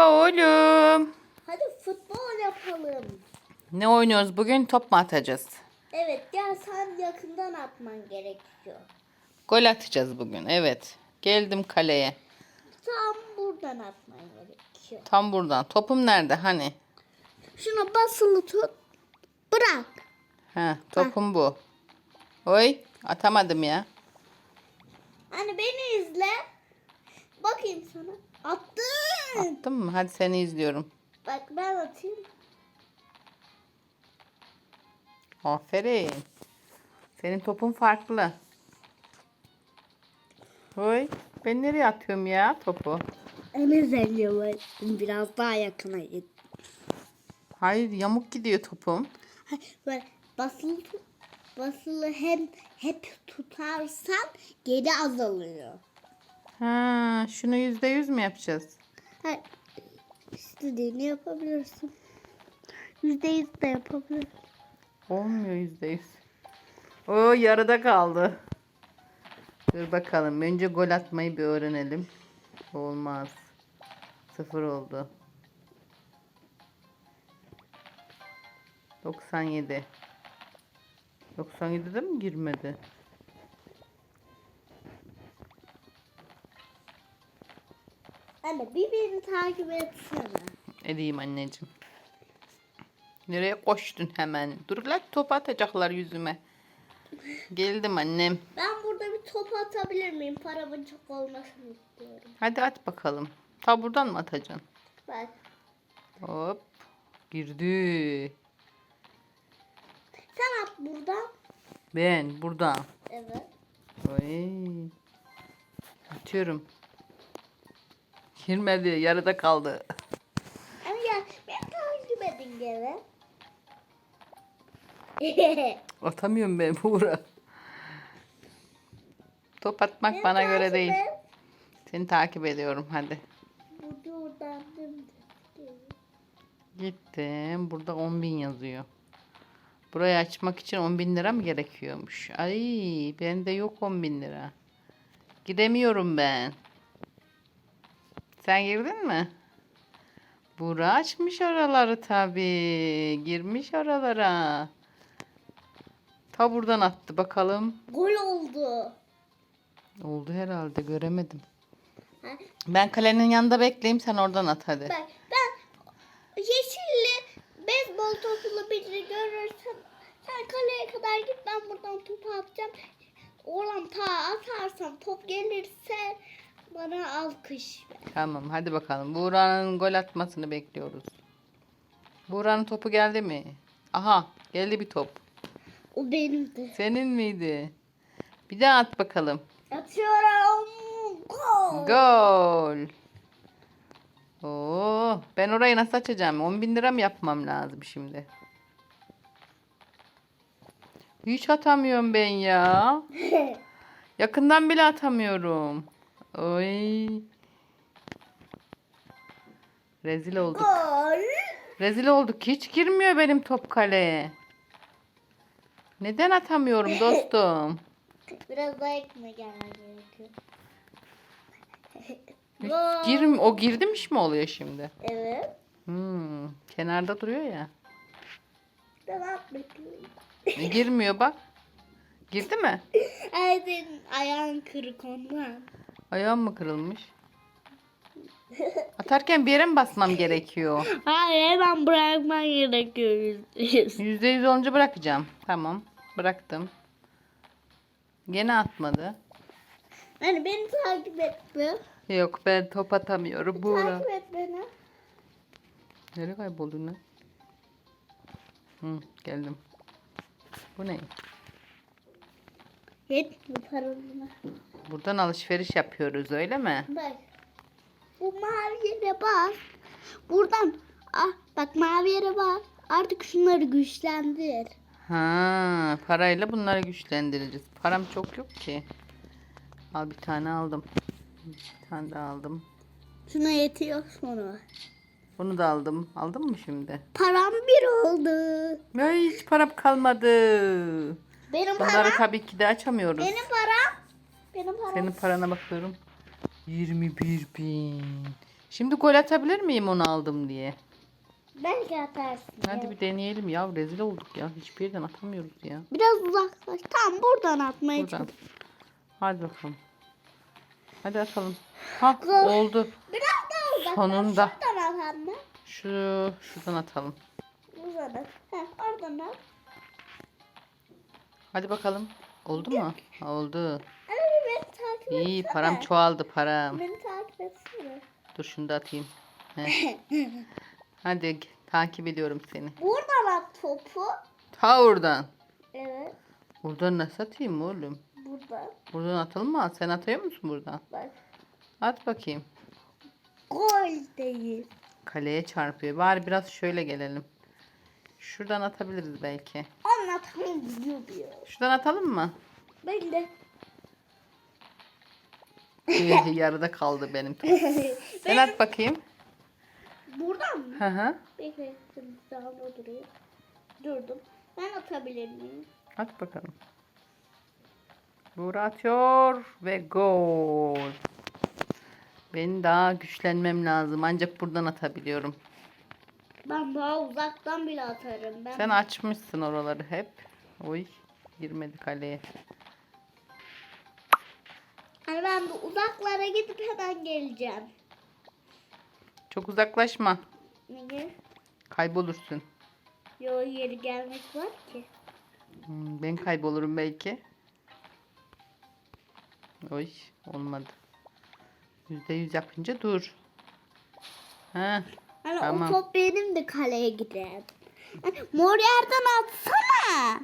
Merhaba oğlum. Hadi futbol yapalım. Ne oynuyoruz bugün? Top mu atacağız? Evet gel sen yakından atman gerekiyor. Gol atacağız bugün. Evet. Geldim kaleye. Tam buradan atman gerekiyor. Tam buradan. Topum nerede? Hani? Şuna basılı tut. Bırak. Ha, topum bu. Oy, atamadım ya. Hani beni izle. Bakayım sana. Attın. Attım mı? Hadi seni izliyorum. Bak ben atayım. Aferin. Senin topun farklı. Oy, ben nereye atıyorum ya topu? En özelliği. Biraz daha yakına git. Hayır, yamuk gidiyor topum. Böyle basılı. Basılı hem hep tutarsan geri azalıyor. Ha, şunu yüzde yüz mü yapacağız? Ha, istediğini yapabilirsin. Yüzde yüz de yapabilirsin. Olmuyor yüzde yüz. O yarıda kaldı. Dur bakalım. Önce gol atmayı bir öğrenelim. Olmaz. Sıfır oldu. 97. 97'de mi girmedi? Anne bir beni takip etsene. Edeyim anneciğim. Nereye koştun hemen? Dur lan top atacaklar yüzüme. Geldim annem. Ben burada bir top atabilir miyim? Paramın çok olmasını istiyorum. Hadi at bakalım. Ta buradan mı atacaksın? Bak. Hop. Girdi. Sen at buradan. Ben buradan. Evet. Oy. Atıyorum. Girmedi. Yarıda kaldı. Ama gel beni takip edin gene. Atamıyorum ben Buğra. Top atmak Beni bana göre değil. Seni takip ediyorum hadi. Gittim. Burada 10 bin yazıyor. Burayı açmak için 10 bin lira mı gerekiyormuş? Ay bende yok 10 bin lira. Gidemiyorum ben. Sen girdin mi? Bura açmış oraları tabii. Girmiş oralara. Ta buradan attı bakalım. Gol oldu. Oldu herhalde göremedim. Ha, Ben kalenin yanında bekleyeyim sen oradan at hadi. Bak ben yeşilli beyzbol topunu birini görürsem sen kaleye kadar git ben buradan topu atacağım. Oradan ta atarsam top gelirse bana alkış ver. Tamam hadi bakalım. Buğra'nın gol atmasını bekliyoruz. Buğra'nın topu geldi mi? Aha geldi bir top. O benimdi. Senin miydi? Bir daha at bakalım. Atıyorum. Gol. Gol. Oo, ben orayı nasıl açacağım? 10 bin lira mı yapmam lazım şimdi? Hiç atamıyorum ben ya. Yakından bile atamıyorum. Oy. Rezil olduk. Gol. Rezil olduk. Hiç girmiyor benim top kaleye. Neden atamıyorum dostum? Biraz daha ekme gelmen gerekiyor. Hiç. Gir, o girdimiş mi oluyor şimdi? Evet. Hmm, kenarda duruyor ya. At bekliyorum. E, girmiyor bak. Girdi mi? Ay ayağın kırık ondan. Ayağım mı kırılmış? Atarken bir yere mi basmam gerekiyor? Hayır hemen bırakman gerekiyor. Yüzde yüz olunca bırakacağım. Tamam. Bıraktım. Gene atmadı. Hani beni takip etme. Yok ben top atamıyorum. Buğra. Takip et beni. Nereye kayboldun lan? Hı, geldim. Bu ne? Git bu paranı. Buradan alışveriş yapıyoruz öyle mi? Bak. Bu mavi yere bas. Buradan ah bak mavi yere bas. Artık şunları güçlendir. Ha, parayla bunları güçlendireceğiz. Param çok yok ki. Al bir tane aldım. Bir tane daha aldım. Şuna yetiyor sonra. Bunu da aldım. Aldın mı şimdi? Param bir oldu. Ya hiç param kalmadı. Benim Bunları param. tabii ki de açamıyoruz. Benim param. Benim param. Senin parana bakıyorum. 21 bin. Şimdi gol atabilir miyim onu aldım diye? Belki atarsın. Hadi evet. bir deneyelim ya. Rezil olduk ya. Hiçbir yerden atamıyoruz ya. Biraz uzaklaş. Tamam buradan atmaya Buradan. çalış. Hadi bakalım. Hadi atalım. Ha Gol. oldu. Biraz daha uzaklaş. Sonunda. Şuradan at anne. Şu şuradan atalım. Buradan. Heh, oradan at. Hadi bakalım. Oldu mu? Oldu. Anne bir beni takip etsene. İyi param çoğaldı param. Beni takip etsene. Dur şunu da atayım. Heh. Hadi takip ediyorum seni. Buradan at topu. Ta oradan. Evet. Buradan nasıl atayım oğlum? Buradan. Buradan atalım mı? Sen atıyor musun buradan? Bak. At bakayım. Gol değil. Kaleye çarpıyor. Bari biraz şöyle gelelim. Şuradan atabiliriz belki. Anlatan biliyor diyor. Şuradan atalım mı? Ben de. Yarıda kaldı benim. top. Sen at bakayım. Buradan mı? Hı hı. Bekle. Daha da duruyor. Durdum. Ben atabilir miyim? At bakalım. Buğra atıyor ve gol. Ben daha güçlenmem lazım. Ancak buradan atabiliyorum. Ben daha uzaktan bile atarım. Ben Sen açmışsın oraları hep. Oy girmedi kaleye. Hani ben de uzaklara gidip hemen geleceğim. Çok uzaklaşma. Niye? Kaybolursun. Yo yeri gelmek var ki. Hmm, ben kaybolurum belki. Oy olmadı. Yüzde yüz yapınca dur. Ha, Hani Tamam. o top benim de kaleye gider. Mor yerden atsana.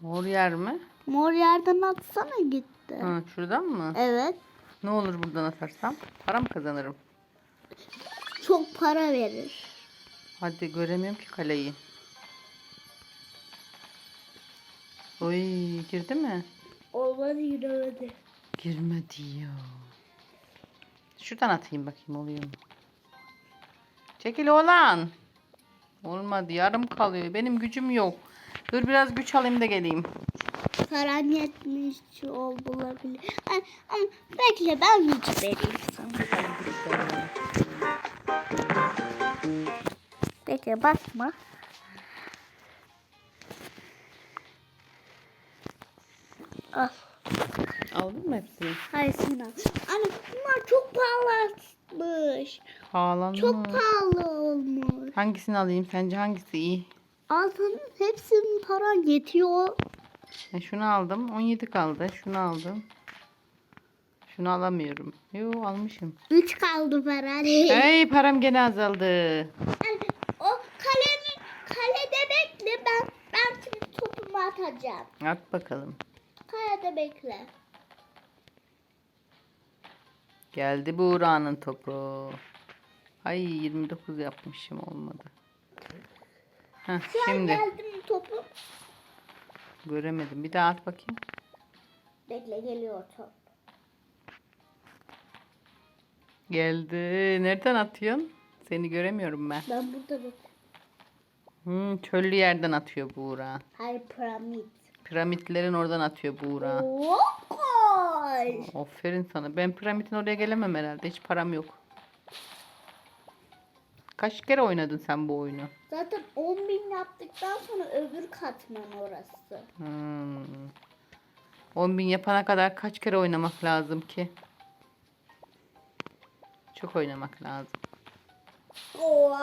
mor yer mi? Mor yerden atsana gitti. Ha, şuradan mı? Evet. Ne olur buradan atarsam? Para mı kazanırım? Çok para verir. Hadi göremiyorum ki kaleyi. Oy girdi mi? Olmadı yürümedi. Girmedi ya. Şuradan atayım bakayım oluyor mu? Çekil oğlan. Olmadı yarım kalıyor. Benim gücüm yok. Dur biraz güç alayım da geleyim. Paran yetmiş olabilir. Ay, Ama bekle ben hiç vereyim sana. Bekle bakma. Al. Aldın mı hepsini? Hayır sen al. Anne bunlar çok pahalımış. Pahalı Çok pahalı olmuş. Hangisini alayım? Sence hangisi iyi? Altının hepsinin paran yetiyor. E, şunu aldım. 17 kaldı. Şunu aldım. Şunu alamıyorum. Yo almışım. Üç kaldı paran. Hey param gene azaldı. O kalenin kalede bekle ben ben şimdi topumu atacağım. At bakalım. Kalede bekle. Geldi Buğra'nın topu. Ay 29 yapmışım olmadı. Heh, Şu şimdi geldi mi topu? göremedim. Bir daha at bakayım. Bekle geliyor top. Geldi. Nereden atıyorsun? Seni göremiyorum ben. Ben burada bekle. Hmm, çöllü yerden atıyor Buğra. Hayır piramit. Piramitlerin oradan atıyor Buğra. Oo, gol. Aferin sana. Ben piramidin oraya gelemem herhalde. Hiç param yok. Kaç kere oynadın sen bu oyunu? Zaten 10 bin yaptıktan sonra öbür katman orası. Hmm. 10 bin yapana kadar kaç kere oynamak lazım ki? Çok oynamak lazım. Gol.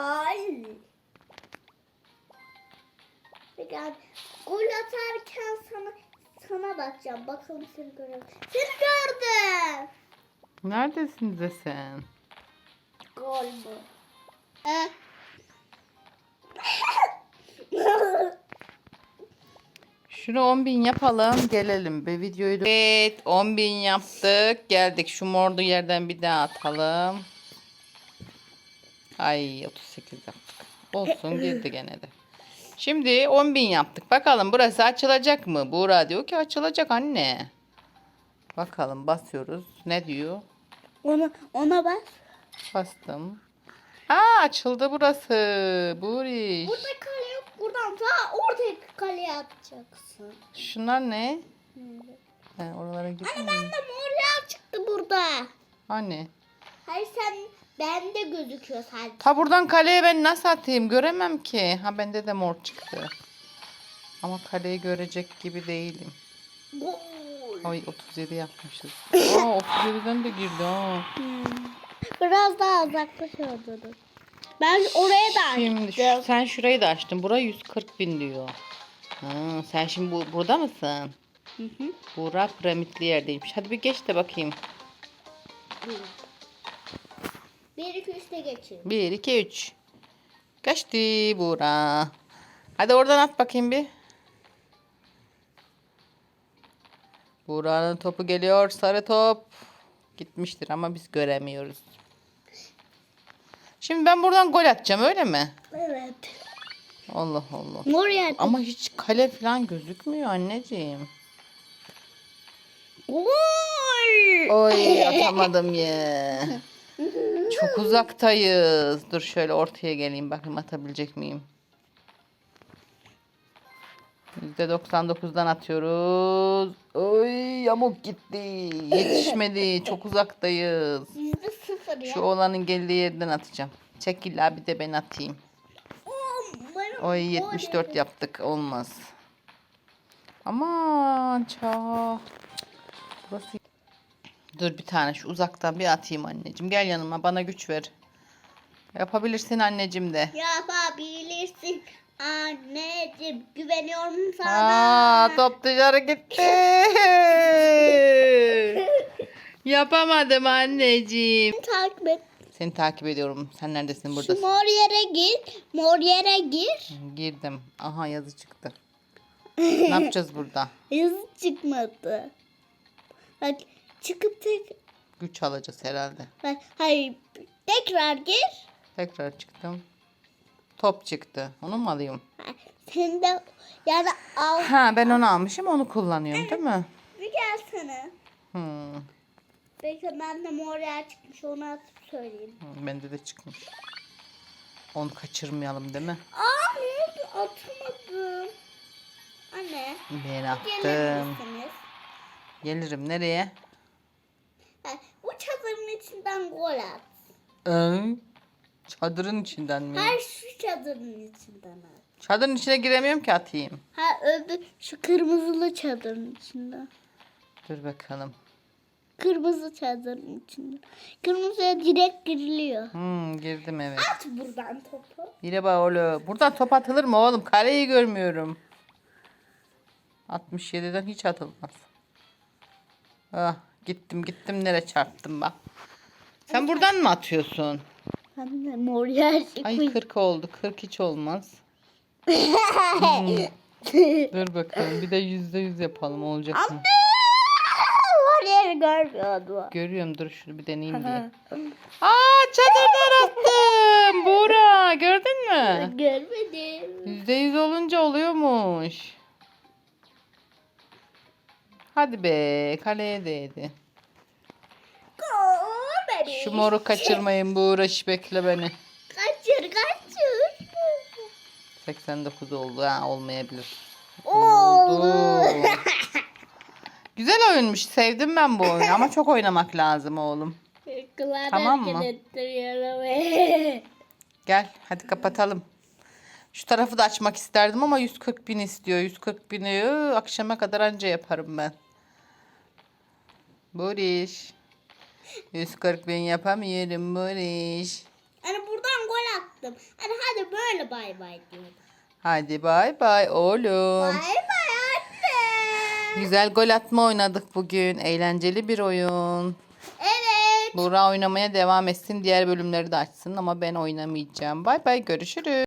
Gol atarken sana sana bakacağım. Bakalım seni görelim. Seni gördüm. Neredesin de sen? Gol bu. He? Şunu 10 bin yapalım gelelim. Bir videoyu da... Evet 10 bin yaptık. Geldik şu mordu yerden bir daha atalım. Ay 38 yaptık. Olsun girdi gene de. Şimdi 10 bin yaptık. Bakalım burası açılacak mı? Buğra diyor ki açılacak anne. Bakalım basıyoruz. Ne diyor? ona ona bak. Bastım. Aa açıldı burası. Buriş. Burada kale yok. Buradan ta oradaki kaleye atacaksın. Şunlar ne? Ben oralara Anne gitmiyorum. ben de mor yer çıktı burada. Anne. Hayır sen Bende gözüküyor sadece. Ta buradan kaleye ben nasıl atayım? Göremem ki. Ha bende de mor çıktı. Ama kaleyi görecek gibi değilim. Gol. Ay 37 yapmışız. Aa 37'den de girdi ha. Biraz daha uzaklaşıyordum. Ben oraya da Şimdi şu- açtım. sen şurayı da açtın. Bura 140 bin diyor. Ha, sen şimdi bu, burada mısın? Hı hı. Bura piramitli yerdeymiş. Hadi bir geç de bakayım. Bir iki üçte geçeyim. 1, 2, 3. Kaçtı Bura. Hadi oradan at bakayım bir. Buranın topu geliyor. Sarı top. Gitmiştir ama biz göremiyoruz. Şimdi ben buradan gol atacağım öyle mi? Evet. Allah Allah. Mor yerde. Ama hiç kale falan gözükmüyor anneciğim. Gol. Oy atamadım ya. Çok uzaktayız. Dur şöyle ortaya geleyim bakayım atabilecek miyim? %99'dan atıyoruz. Oy yamuk gitti. Yetişmedi. Çok uzaktayız. Yüzde sıfır ya. Şu oğlanın geldiği yerden atacağım. Çekil abi de ben atayım. Oy gol 74 yedim. yaptık. Olmaz. Aman ça. Burası... Dur bir tane şu uzaktan bir atayım anneciğim. Gel yanıma bana güç ver. Yapabilirsin anneciğim de. Yapabilirsin anneciğim. Güveniyorum sana. Aa, top dışarı gitti. Yapamadım anneciğim. Takip et. Seni takip ediyorum. Sen neredesin Şu buradasın? mor yere gir. Mor yere gir. Girdim. Aha yazı çıktı. ne yapacağız burada? Yazı çıkmadı. Bak çıkıp tek... Güç alacağız herhalde. Hayır. Tekrar gir. Tekrar çıktım. Top çıktı. Onu mu alayım? Ha, Sen de ya da al. Ha ben onu almışım onu kullanıyorum değil mi? Bir gelsene. Hmm. Belki ben de mor yer çıkmış onu atıp söyleyeyim. hmm, Bende de çıkmış. Onu kaçırmayalım değil mi? Aa ne oldu atamadım. Anne. Ben attım. Gelirim nereye? Bu çadırın içinden gol at. Ee, çadırın içinden mi? Her şu çadırın içinden at. Çadırın içine giremiyorum ki atayım. Ha öbür şu kırmızılı çadırın içinden. Dur bakalım. Kırmızı çadırın içinden. Kırmızıya direkt giriliyor. Hmm, girdim evet. At buradan topu. Bire bak oğlum. Buradan top atılır mı oğlum? Kaleyi görmüyorum. 67'den hiç atılmaz. Ah, gittim gittim nereye çarptım bak. Sen buradan mı atıyorsun? Anne mor yer Ay çıkmış. 40 oldu. 40 hiç olmaz. Dur bakalım. Bir de yüzde yüz yapalım. Olacak mı? mor yeri görmüyordu. Görüyorum. Dur şunu bir deneyeyim diye. Aa çadırdan attım. Buğra gördün mü? Görmedim. Yüzde yüz olunca oluyormuş. Hadi be. Kaleye değdi. Gol benim. Şu moru kaçırmayın Buğra. şş, bekle beni. Kaçır kaçır. 89 oldu. Ha, olmayabilir. Oldu. Güzel oyunmuş. Sevdim ben bu oyunu ama çok oynamak lazım oğlum. Kılar Tamam mı? Gel hadi kapatalım. Şu tarafı da açmak isterdim ama 140 bin istiyor. 140 bini ıı, akşama kadar anca yaparım ben. Buriş. 140 bin yapamıyorum Buriş. Hani buradan gol attım. Hani hadi böyle bay bay diyorum. Hadi bay bay oğlum. Bay bay anne. Güzel gol atma oynadık bugün. Eğlenceli bir oyun. Evet. Buğra oynamaya devam etsin. Diğer bölümleri de açsın ama ben oynamayacağım. Bay bay görüşürüz.